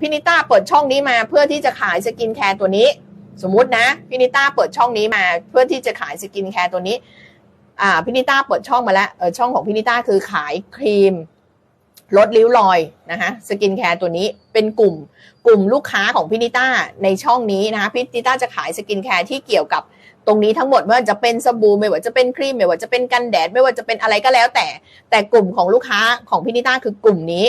พี่นิต้าเปิดช่องนี้มาเพื่อที่จะขายสกินแคร์ตัวนี้ สมมุตินะพี่นิต้าเปิดช่องนี้มา เพื่อที่จะขายสกินแคร์ตัวนี้ อ่าพี่นิต้าเปิดช่องมาแล้วเออช่องของพี่นิต้าคือขายครีมลดริ้วรอยนะคะสกินแคร์ตัวนี้เป็นกลุ่มกลุ่มลูกค้าของพี่นิต้าในช่องนี้นะคะพี่นิต้าจะขายสกินแคร์ที่เกี่ยวกับตรงนี้ทั้งหมดไม่ว่าจะเป็นสบู่ไม่ว่าจะเป็นครีมไม่ว่าจะเป็นกันแดด ไม่ว่าจะเป็นอะไรก็แล้วแต่ แต่กลุ่มของลูกค้าของพี่นิต้าคือกลุ่มนี้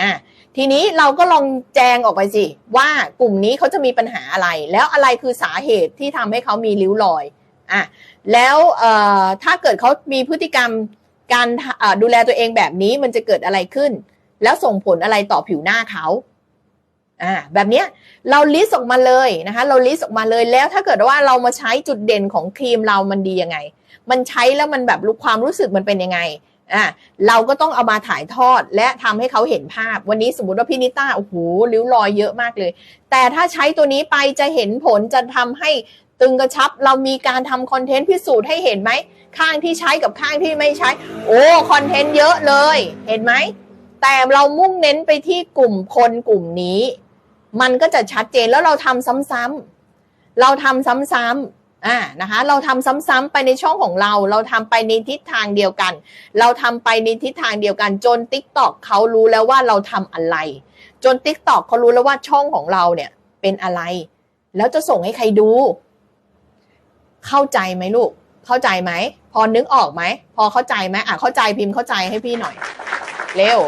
อ่าทีนี้เราก็ลองแจงออกไปสิ ว่ากลุ่มนี้เขาจะมีปัญหาอะไร แล้วอะไรคือสาเหตุที่ทำให้เขามีริ้วรอยอะแล้วถ้าเกิดเขามีพฤติกรรมการดูแลตัวเองแบบนี้มันจะเกิดอะไรขึ้น แล้วส่งผลอะไรต่อผิวหน้าเขาอ่าแบบเนี้ยเราลิสต์ออกมาเลยนะคะเราลิสต์ออกมาเลยแล้วถ้าเกิดว่าเรามาใช้จุดเด่นของครีมเรามันดียังไง มันใช้แล้วมันแบบรู้ความรู้สึกมันเป็นยังไง อ่าเราก็ต้องเอามาถ่ายทอดและทำให้เขาเห็นภาพ วันนี้สมมติว่าพี่นิต้าโอ้โหริ้วรอยเยอะมากเลย แต่ถ้าใช้ตัวนี้ไปจะเห็นผลจะทำให้ตึงกระชับ เรามีการทำคอนเทนต์พิสูจน์ให้เห็นไหม ข้างที่ใช้กับข้างที่ไม่ใช้ โอ้คอนเทนต์เยอะเลย เห็นไหม แต่เรามุ่งเน้นไปที่กลุ่มคนกลุ่มนี้ มันก็จะชัดเจนแล้วเราทำซ้ำๆเราทำซ้ำๆ อ่านะคะเราทำซ้ำๆไปในช่องของเรา เราทำไปในทิศทางเดียวกัน เราทำไปในทิศทางเดียวกัน จน t ิ k t o k เขารู้แล้วว่าเราทำอะไร จน t ิ k t o k เขารู้แล้วว่าช่องของเราเนี่ยเป็นอะไร แล้วจะส่งให้ใครดู เข้าใจไหมลูก เข้าใจไหม พอนึกออกไหม พอเข้าใจไหมอะเข้าใจพิมพ์เข้าใจให้พี่หน่อย เร็ว